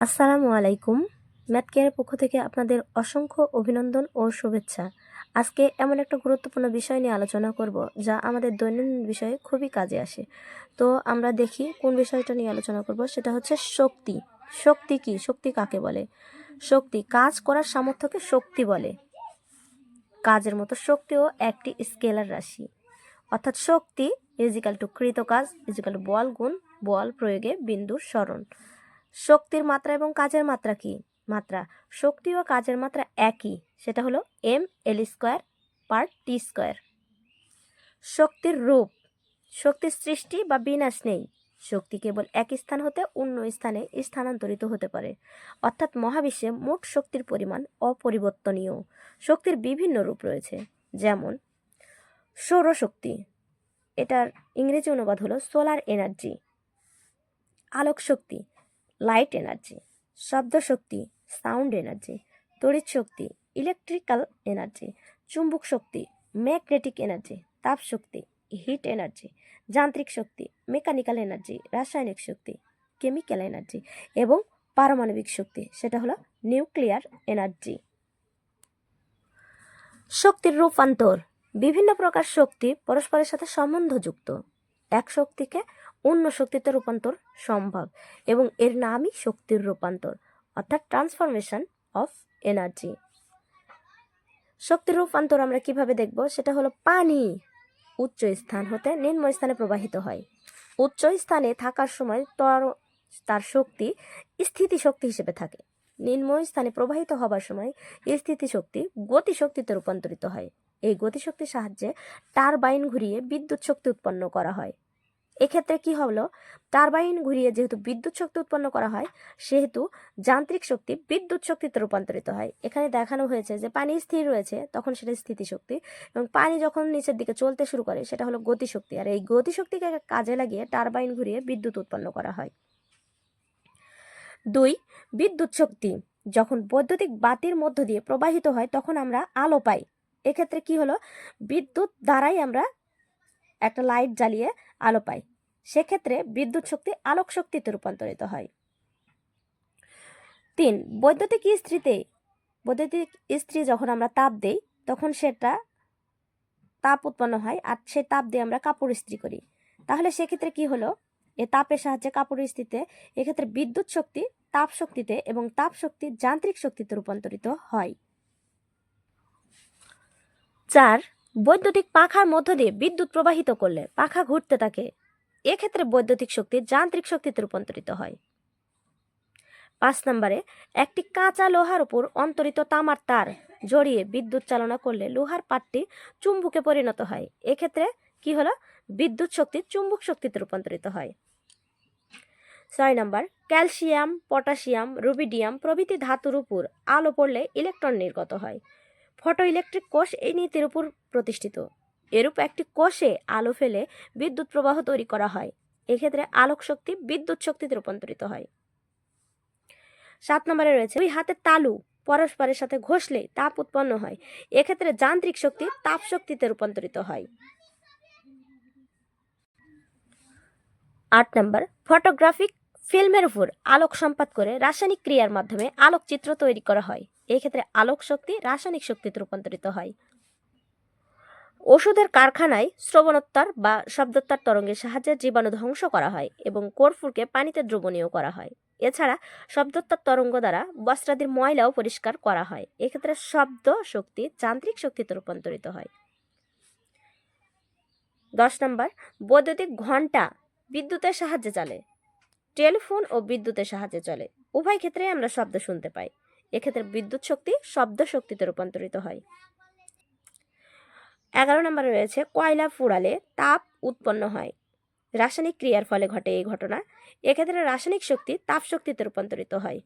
আসসালামু আলাইকুম। ম্যাথ কেয়ারের পক্ষ থেকে আপনাদের অসংখ্য অভিনন্দন ও শুভেচ্ছা। আজকে এমন একটা গুরুত্বপূর্ণ বিষয় নিয়ে আলোচনা করব, যা আমাদের দৈনন্দিন বিষয়ে খুবই কাজে আসে। তো আমরা দেখি কোন বিষয়টা নিয়ে আলোচনা করব, সেটা হচ্ছে শক্তি। শক্তি কি? শক্তি কাকে বলে? শক্তি কাজ করার সামর্থ্যকে শক্তি বলে। কাজের মতো শক্তিও একটি স্কেলার রাশি। অর্থাৎ শক্তি ইজিক্যাল টু কৃত কাজ ইজিক্যাল বল গুণ, বল প্রয়োগে বিন্দুর স্মরণ। শক্তির মাত্রা এবং কাজের মাত্রা কি? মাত্রা। শক্তি ও কাজের মাত্রা একই। সেটা হলো M L square per T square শক্তির রূপ। শক্তির সৃষ্টি বা বিনাশ নেই। শক্তি কেবল এক স্থান হতে অন্য স্থানে স্থানান্তরিত হতে পারে। অর্থাৎ মহাবিশ্বে মোট শক্তির পরিমাণ অপরিবর্তনীয়। শক্তির বিভিন্ন রূপ রয়েছে। যেমন সৌরশক্তি এটার ইংরেজি অনুবাদ হলো সোলার এনার্জি আলোক শক্তি। লাইট এনার্জি শব্দ শক্তি সাউন্ড এনার্জি তড়িৎ শক্তি ইলেকট্রিক্যাল এনার্জি চুম্বক শক্তি ম্যাগনেটিক এনার্জি তাপ শক্তি হিট এনার্জি যান্ত্রিক শক্তি মেকানিক্যাল এনার্জি রাসায়নিক শক্তি কেমিক্যাল এনার্জি এবং পারমাণবিক শক্তি সেটা হলো নিউক্লিয়ার এনার্জি শক্তির রূপান্তর, বিভিন্ন প্রকার শক্তি পরস্পরের সাথে সম্বন্ধযুক্ত। এক শক্তিকে অন্য শক্তিতে রূপান্তর সম্ভব এবং এর নামই শক্তির রূপান্তর, অর্থাৎ ট্রান্সফরমেশন অফ এনার্জি শক্তির রূপান্তর আমরা কীভাবে দেখব? সেটা হলো পানি উচ্চ স্থান হতে নিম্ন স্থানে প্রবাহিত হয়। উচ্চ স্থানে থাকার সময় তর, তার শক্তি স্থিতিশক্তি হিসেবে থাকে। নিম্ন স্থানে প্রবাহিত হবার সময় স্থিতি স্থিতিশক্তি গতিশক্তিতে রূপান্তরিত হয়। এই গতিশক্তির সাহায্যে টারবাইন ঘুরিয়ে বিদ্যুৎ শক্তি উৎপন্ন করা হয়। এক্ষেত্রে কি হলো? টারবাইন ঘুরিয়ে যেহেতু বিদ্যুৎ শক্তি উৎপন্ন করা হয়, সেহেতু যান্ত্রিক শক্তি বিদ্যুৎ শক্তিতে রূপান্তরিত হয়। এখানে দেখানো হয়েছে যে পানি স্থির রয়েছে, তখন সেটা স্থিতিশক্তি এবং পানি যখন নিচের দিকে চলতে শুরু করে, সেটা হলো গতিশক্তি। আর এই গতিশক্তিকে কাজে লাগিয়ে টারবাইন ঘুরিয়ে বিদ্যুৎ উৎপন্ন করা হয়। দুই, বিদ্যুৎ শক্তি যখন বৈদ্যুতিক বাতির মধ্য দিয়ে প্রবাহিত হয়, তখন আমরা আলো পাই। এক্ষেত্রে কি হলো? বিদ্যুৎ দ্বারাই আমরা একটা লাইট জ্বালিয়ে আলো পাই। সেক্ষেত্রে বিদ্যুৎ শক্তি আলোক শক্তিতে রূপান্তরিত হয়। তিন, বৈদ্যুতিক ইস্ত্রিতে বৈদ্যুতিক ইস্ত্রি যখন আমরা তাপ দেই, তখন সেটা তাপ উৎপন্ন হয় আর সেই তাপ দিয়ে আমরা কাপড় ইস্ত্রি করি। তাহলে সেক্ষেত্রে কি হলো? এ তাপের সাহায্যে কাপড় ইস্ত্রিতে, এক্ষেত্রে বিদ্যুৎ শক্তি তাপ শক্তিতে এবং তাপ শক্তি যান্ত্রিক শক্তিতে রূপান্তরিত হয়। চার, বৈদ্যুতিক পাখার মধ্য দিয়ে বিদ্যুৎ প্রবাহিত করলে, পাখা ঘুরতে থাকে। এক্ষেত্রে বৈদ্যুতিক শক্তি যান্ত্রিক শক্তিতে রূপান্তরিত হয়। পাঁচ নম্বরে, একটি কাঁচা লোহার উপর অন্তরিত তামার তার জড়িয়ে বিদ্যুৎ চালনা করলে লোহার পাটটি চুম্বুকে পরিণত হয়। এক্ষেত্রে কি হলো? বিদ্যুৎ শক্তি চুম্বক শক্তিতে রূপান্তরিত হয়। ছয় নম্বর, ক্যালসিয়াম, পটাশিয়াম, রুবিডিয়াম প্রভৃতি ধাতুর উপর আলো পড়লে ইলেকট্রন নির্গত হয়। ফটো ইলেকট্রিক কোষ এই নীতির উপর প্রতিষ্ঠিত। এরূপ একটি কোষে আলো ফেলে বিদ্যুৎ প্রবাহ তৈরি করা হয়। এক্ষেত্রে আলোক শক্তি বিদ্যুৎ শক্তিতে রূপান্তরিত হয়। সাত নম্বরে রয়েছে, দুই হাতের তালু পরস্পরের সাথে ঘষলে তাপ উৎপন্ন হয়। এক্ষেত্রে যান্ত্রিক শক্তি তাপ শক্তিতে রূপান্তরিত হয়। আট নম্বর, ফটোগ্রাফিক ফিল্মের উপর আলোক সম্পাদ করে রাসায়নিক ক্রিয়ার মাধ্যমে আলোকচিত্র তৈরি করা হয়। এক্ষেত্রে আলোক শক্তি রাসায়নিক শক্তিতে রূপান্তরিত হয়। ওষুধের কারখানায় শ্রবণোত্তর বা শব্দোত্তর তরঙ্গের সাহায্যে জীবাণু ধ্বংস করা হয় এবং কর্পূরকে পানিতে দ্রবণীয় করা হয়। এছাড়া শব্দোত্তর তরঙ্গ দ্বারা বস্ত্রাদির ময়লাও পরিষ্কার করা হয়। এক্ষেত্রে শব্দ শক্তি যান্ত্রিক শক্তিতে রূপান্তরিত হয়। দশ নম্বর, বৈদ্যুতিক ঘণ্টা বিদ্যুতের সাহায্যে চলে। টেলিফোন ও বিদ্যুতের সাহায্যে চলে। উভয় ক্ষেত্রে আমরা শব্দ শুনতে পাই। এক্ষেত্রে বিদ্যুৎ শক্তি শব্দ শক্তিতে রূপান্তরিত হয়। এগারো নম্বরে রয়েছে কয়লা ফুরালে তাপ উৎপন্ন হয়। রাসায়নিক ক্রিয়ার ফলে ঘটে এই ঘটনা। এক্ষেত্রে রাসায়নিক শক্তি তাপ শক্তিতে রূপান্তরিত হয়।